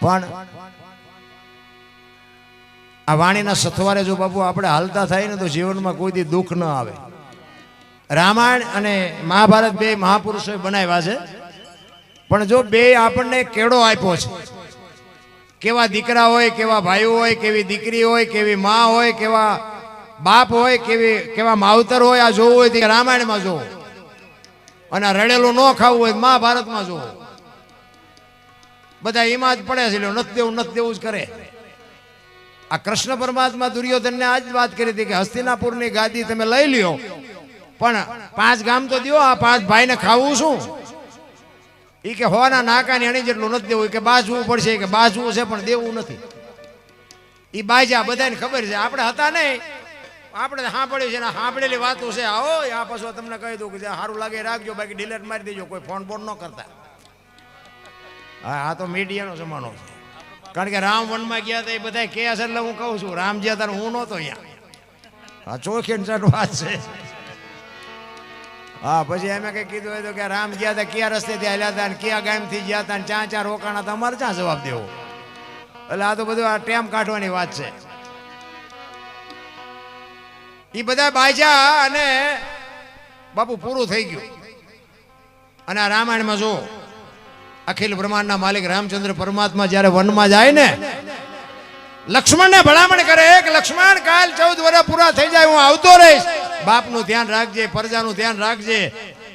પણ આ વાણીના સથવારે જો બાપુ આપણે હાલતા થાય ને તો જીવનમાં કોઈ દી દુઃખ ન આવે. રામાયણ અને મહાભારત બે મહાપુરુષોએ બનાવ્યા છે. પણ જો બે આપણને કેળો આપ્યો છે. કેવા દીકરા હોય, કેવા ભાઈઓ હોય, કેવી દીકરી હોય, કેવી મા હોય, કેવા બાપ હોય, કેવી, કેવા માવતર હોય, આ જોવું હોય તે રામાયણમાં જોવું. અને રડેલું ન ખાવું હોય મહાભારતમાં જોવું. બધા એમાં જ પડે છે નથ દેવું, નથી દેવું જ કરે. આ કૃષ્ણ પરમાત્મા દુર્યોધનને આ જ વાત કરી હતી કે હસ્તિનાપુરની ગાદી તમે લઈ લ્યો. પણ પાંચ ગામ તો દ્યો, આ પાંચ ભાઈને ખાવું શું? એ કે હોના નાકાની એની જેટલું નથી દેવું કે બાજવું પડશે કે બાજવું છે, પણ દેવું નથી. એ બાજા બધાને ખબર છે, આપણે હતા નહીં. આપણે સાંભળ્યું છે ને સાંભળેલી વાતો છે. આવો આ પાછો તમને કહી દઉં કે સારું લાગે રાખજો, બાકી ડિલેટ મારી દેજો, કોઈ ફોન બોન ન કરતા. આ તો મીડિયાનો જમાનો છે. કારણ કે રામ વનમાં ગયા હતા એ બધા કે છે, એટલે હું કહું છું, રામ જ્યાં તાર હું નહોતો અહીંયા. હા ચોખી ચટ વાત છે. હા, પછી એમે કઈ કીધું હતું કે રામ ગયા હતા કયા રસ્તેથી હાલ્યા હતા ને કયા ગામથી ગયા હતા ને ચાં ચાર રોકાણા હતા અમારે ચા જવાબ દેવો? એટલે આ તો બધું આ ટેમ કાઢવાની વાત છે. એ બધા બાજા અને બાપુ પૂરું થઈ ગયું. અને આ રામાયણમાં જો અખિલ બ્રહ્માંડના માલિક રામચંદ્ર પરમાત્મા જ્યારે વનમાં જાય ને, લક્ષ્મણને ભલામણ કરે એક લક્ષ્મણ, કાલ ચૌદ વર્ષ પૂરા થઈ જાય, હું આવતો રહીશ. બાપનું ધ્યાન રાખજે, પ્રજાનું ધ્યાન રાખજે,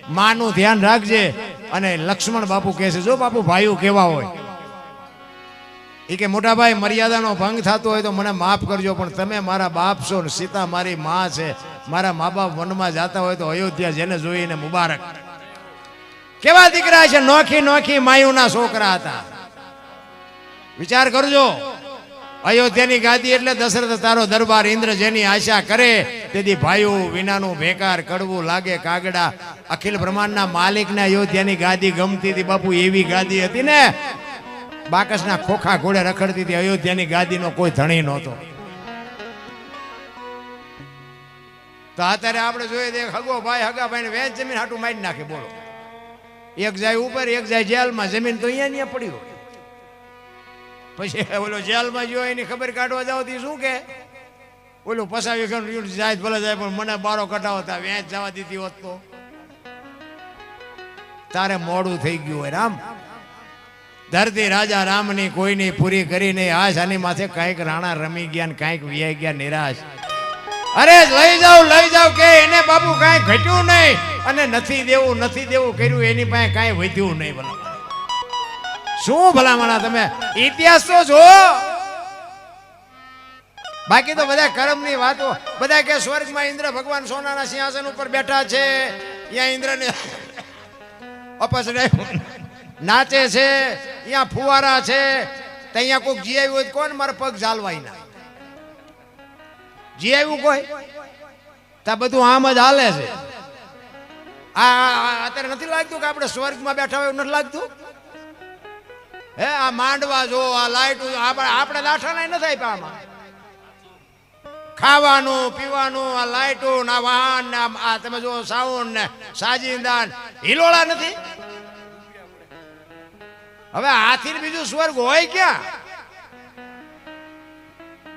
માનું ધ્યાન રાખજે. અને લક્ષ્મણ બાપુ કહે છે, જો બાપુ, ભાઈઓ કેવા હોય? એ કે, મોટા ભાઈ, મર્યાદાનો ભંગ થતો હોય તો મને માફ કરજો, પણ તમે મારા બાપ છો ને સીતા મારી મા છે. મારા મા બાપ વનમાં જતા હોય તો અયોધ્યા જેને જોઈને મુબારક. કેવા દીકરા છે? નોખી નોખી માયુના છોકરા હતા. વિચાર કરજો. અયોધ્યાની ગાદી એટલે દશરથ તારો દરબાર ઇન્દ્ર જેની આશા કરે, તેથી ભાઈઓ વિનાનું ભેકાર કડવું લાગે કાગડા. અખિલ બ્રહ્માંડના માલિકને અયોધ્યાની ગાદી ગમતી હતી. બાપુ, એવી ગાદી હતી ને, બાકસના ખોખા ઘોડે રખડતી હતી. અયોધ્યાની ગાદીનો કોઈ ધણી નહોતો. તો અત્યારે આપણે જોઈએ હગો ભાઈ, હગા ભાઈ વેચ જમીન હાટું મારી નાખે, બોલો. એક જાય ઉપર, એક જાય જેલમાં. જમીન તો અહીંયા ત્યાં પડી હોય. પછી ઓલો જેલમાં જો એની ખબર કાઢવા જાવ તો શું કે? ઓલું પસાવી ગયું જાય ભલે જાય, પણ મને બારો કટાવતા વેચ જવા દીધી હોત તો. તારે મોડું થઈ ગયું હોય, રામ. ધરતી રાજા રામની કોઈની પૂરી કરી નહીં. આશ આની માથે કાંઈક રાણા રમી ગયા ને કાંઈક વિયાઈ ગયા નિરાશ. અરે લઈ જાઓ લઈ જાઓ કે એને બાપુ કાંઈ ઘટ્યું નહીં. અને નથી દેવું નથી દેવું કર્યું, એની પાસે કાંઈ વધ્યું નહીં ભલા. શું ભલામણા તમે? ઇતિહાસ તો જો બાકી તો બધા કર્મની વાતો, બધા કે સ્વર્ગમાં ઇન્દ્ર ભગવાન સોનાના સિંહાસન ઉપર બેઠા છે. ત્યાં ઇન્દ્રને અપસ નાચે છે અહીંયા ફુવારા છે. ત્યાં કોઈક જી આવ્યું હોય કોણ મારા પગ ઝાલવાય ના? જી આવ્યું કોઈ? તા બધું આમ જ હાલે છે. આ આ- આ અત્યારે નથી લાગતું કે આપણે સ્વર્ગમાં બેઠા હોય એવું નથી લાગતું? હે, આ માંડવા જો, આ લાઈટ આપણે આપણે લાઠા નહીં નથી આપ્યા આમાં. ખાવાનું, પીવાનું, આ લાઈટો ના વાહન ને આ તમે જો સાઉન્ડ ને સાજિંદાન. હિલોળા નથી? હવે આથી બીજું સ્વર્ગ હોય ક્યાં?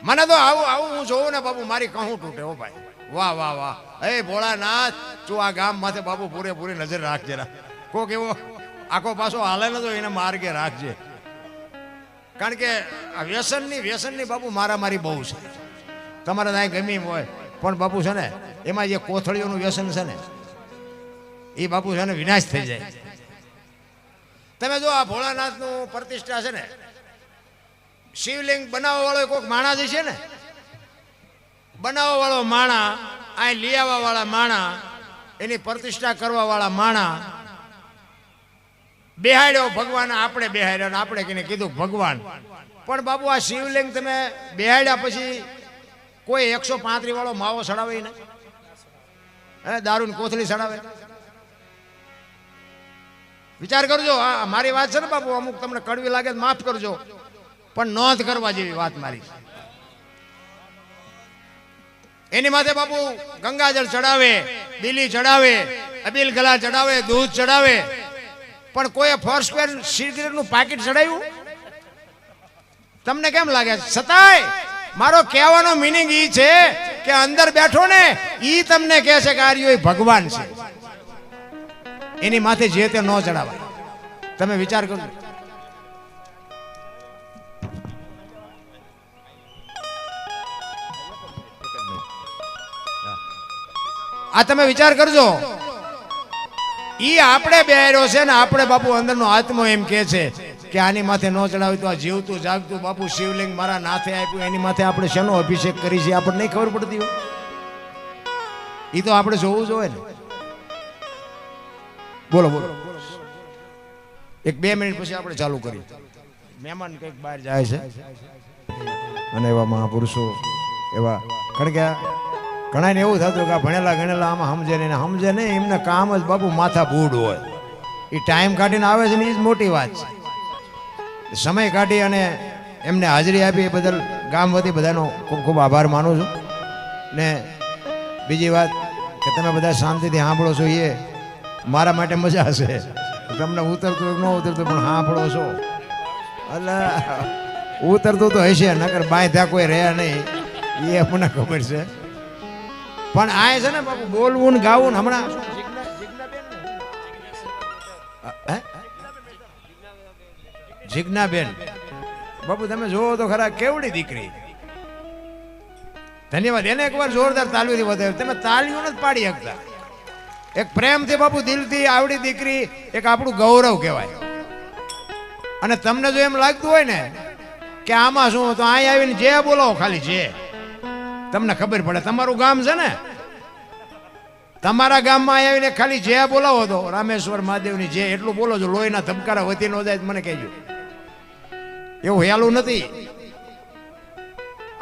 મને તો આવું આવું હું જોઉં ને બાપુ, મારી કહું તૂટે હો ભાઈ. વાહ વાહ વાહ. એ ભોળાનાથ, તું આ ગામ માથે બાપુ પૂરેપૂરી નજર રાખજે રા કોક એવો આખો પાછો હાલે નતો, એને માર્ગે રાખજે. કારણ કે વ્યસનની વ્યસનની બાપુ મારામારી બહુ છે. તમારે ત્યાં ગમી હોય, પણ બાપુ છે ને, એમાં જે કોથળીઓનું વ્યસન છે ને, એ બાપુ છે ને વિનાશ થઈ જાય. તમે જો આ ભોળાનાથનું પ્રતિષ્ઠા છે ને, શિવલિંગ બનાવવા વાળો કોઈક માણસ છે ને બનાવવા વાળો માણા અહીં લઈ આવવા વાળા માણા, એની પ્રતિષ્ઠા કરવા વાળા માણા. બેહાડ્યો ભગવાન, આપણે બેહાડ્યો ને આપણે કીને કીધું, ભગવાન. પણ બાપુ આ શિવલિંગ તમે બેહાડ્યા પછી કોઈ એકસો પાંત્રીસ વાળો માવો સડાવે ને? હે દારૂ કોથળી સડાવે વિચાર કરજો, આ મારી વાત છે ને બાપુ અમુક તમને કડવી લાગે માફ કરજો, પણ નોંધ કરવા જેવી વાત મારી એની માથે બાપુ ગંગાજળ ચડાવે દિલી ચડાવે, અબીલ ગલા ચડાવે, દૂધ ચડાવે. પણ કોઈ ફોર સ્ક્વેર સિગરેટનું પાકીટ ચડાવ્યું? તમને કેમ લાગે? છતાંય મારો કહેવાનો મિનિંગ ઈ છે કે અંદર બેઠો ને ઈ તમને કહે છે કે આર્યો એ ભગવાન છે. એની માથે જે તે ન ચડાવાય. તમે વિચાર કરજો. આ તમે વિચાર કરજો. ઈ આપણે બેર્યો છે ને આપણે બાપુ અંદરનો આત્મો એમ કે છે કે આની માથે ન ચડાવ્યું તો આ જીવતું જાગતું બાપુ શિવલિંગ મારા નાથે આપ્યું, એની માથે આપણે શેનો અભિષેક કરી છે આપણને નહીં ખબર પડતી હોય. એ તો આપણે જોવું જોઈએ ને. બોલો બોલો. એક બે મિનિટ પછી આપણે ચાલુ કરીએ. મહેમાન કંઈક બહાર જાય છે. અને એવા મહાપુરુષો, એવા, કારણ કે ઘણાને એવું થતું કે ભણેલા ગણેલા આમાં સમજે નહીં સમજે નહીં, એમને કામ જ બાપુ માથા બૂડ હોય. એ ટાઈમ કાઢીને આવે છે ને એ જ મોટી વાત છે. સમય કાઢી અને એમને હાજરી આપી એ બદલ ગામ વતી બધાનો ખૂબ ખૂબ આભાર માનું છું. ને બીજી વાત કે તમે બધા શાંતિથી સાંભળો છો એ મારા માટે મજા છે તમને ઉતરતું ન ઉતરતું પણ સાંભળો છો. એટલે ઉતરતું તો હશે, નકર બાંધ્યા કોઈ રહ્યા નહીં. એ મને ખબર છે. પણ આ છે ને બાપુ, બોલવું ને ગાવું ને હમણાં જિજ્ઞાબેન. બાપુ, તમે જોવો તો ખરા કેવડી દીકરી. ધન્યવાદ. એને એકવાર જોરદાર તાલીઓથી વધારે તમે તાલીઓ નથી પાડી શકતા. એક પ્રેમથી બાપુ, દિલથી આવડી દીકરી, એક આપણું ગૌરવ કહેવાય. અને તમને જો એમ લાગતું હોય ને કે આમાં શું, તો અહીં આવીને જે બોલાવો, ખાલી જે. તમને ખબર પડે. તમારું ગામ છે ને? તમારા ગામમાં આવીને ખાલી જે બોલાવો તો, રામેશ્વર મહાદેવની જે એટલું બોલો છો, લોહીના ધબકારા વતી નો જાય મને કહેજો. એવું હેલું નથી.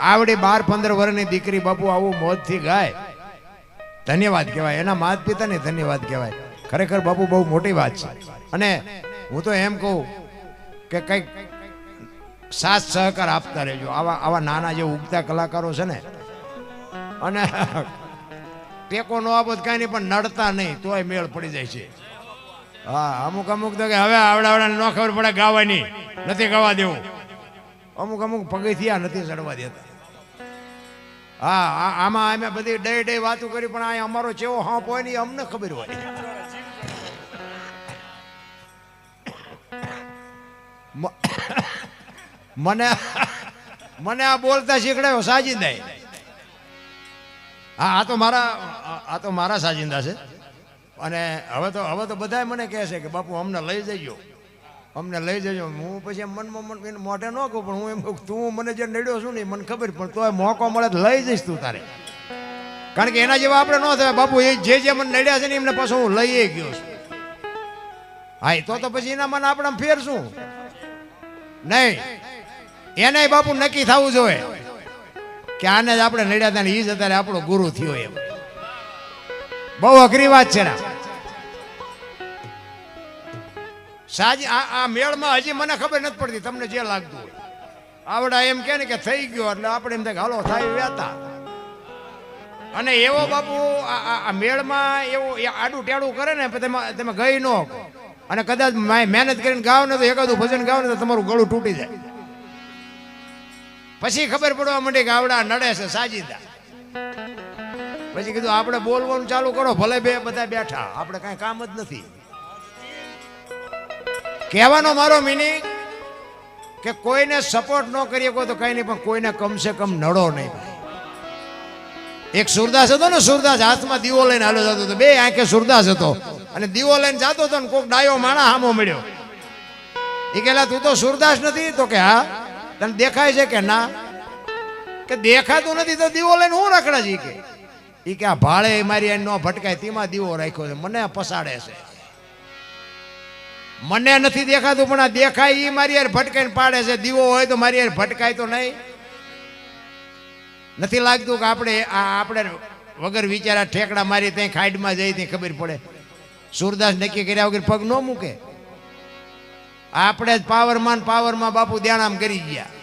આવડી બાર પંદર વર્ષની દીકરી બાપુ આવું મોજથી ગાય. ધન્યવાદ કહેવાય. એના માત પિતાને ધન્યવાદ કહેવાય. ખરેખર બાપુ બહુ મોટી વાત છે. અને હું તો એમ કહું કે કંઈક સાથ સહકાર આપતા રહેજો. આવા આવા નાના જે ઉગતા કલાકારો છે ને. અને ટેકો નો આપો કાંઈ નહીં, પણ નડતા નહીં, તોય મેળ પડી જાય છે. હા, અમુક અમુક તો કે હવે આવડા આવડા ન ખબર પડે ગાવાની. નથી ગાવા દેવું. અમુક અમુક પગથિયા નથી ચડવા દેતા. હા આમાં અમે બધી ડે ડે વાતો કરી, પણ આ અમારો ચેવો હાંપ હોય ને અમને ખબર હોય. મને મને આ બોલતા શીખડાયો સાજિંદાએ હા, આ તો મારા, આ- તો મારા સાજિંદા છે. અને હવે તો હવે તો બધાય મને કહે છે કે, બાપુ, અમને લઈ જજો. અમને લઈ જજો. હું પછી મનમાં મન મોઢે ન કહું, પણ હું એમ તું મને જે નડ્યો છું ને મને ખબર પણ તોય મોકો મળે તો લઈ જઈશ તું તારે. કારણ કે એના જેવા આપણે ન થાય બાપુ, એ જે જે મને નડ્યા છે ને એમને પાછું હું લઈ ગયો છું. હા, એ તો તો પછી એના મને આપણે ફેરશું. નહીં. એને બાપુ નક્કી થવું જોઈએ. કે આને જ આપણે નડ્યા હતા ને એ જ અત્યારે આપણો ગુરુ થયો એમ. બહુ અઘરી વાત છે ને સાજી, આ આ મેળમાં હજી મને ખબર નથી પડતી, તમને જે લાગતું હોય. આવડા એમ કે ને કે થઈ ગયો એટલે આપણે એમ થાય હાલો, થાય વ્યાતા અને એવો બાપુ, આ મેળમાં એવું આડું ટેડું કરે ને તમે તમે ગઈ ન અને કદાચ મહેનત કરીને ગાવ ને તો એકાદું ભજન ગાવ ને તો તમારું ગળું તૂટી જાય. પછી ખબર પડવા માંડી કે આવડા નડે છે સાજીદા. પછી કીધું, આપણે બોલવાનું ચાલુ કરો, ભલે બે બધા બેઠા. આપણે કાંઈ કામ જ નથી. કહેવાનો મારો મિનિંગ કે કોઈને સપોર્ટ ન કરીએ કોઈ તો કઈ નહીં, પણ કોઈને કમસે કમ નડો નહીં એક સુરદાસ હતો ને, સુરદાસ હાથમાં દીવો લઈને હાલો જતો હતો. બે આંખે સુરદાસ હતો અને દીવો લઈને જતો હતો ને, કોઈક ડાયો માણા હામો મળ્યો. એ કહેલા, તું તો સુરદાસ નથી? તો કે, હા. તને દેખાય છે કે ના? કે દેખાતું નથી તો દીવો લઈને હું રાખડે છે કે? એ કે આ ભાળે મારી એને ન ભટકાય, તેમાં દીવો રાખ્યો છે. મને પસાડે છે. મને નથી દેખાતું, પણ આ દેખાય એ મારી યાર ભટકાઈને પાડે છે. દીવો હોય તો મારી યાર ભટકાય તો નહીં. નથી લાગતું કે આપણે આ આપણે વગર વિચારા ઠેકડા મારી ત્યાં ખાઈડમાં જઈ ત્યાં ખબર પડે. સુરદાસ નક્કી કર્યા વગર પગ ન મૂકે. આપણે જ પાવરમાં પાવરમાં બાપુ ધ્યાન આમ કરી ગયા.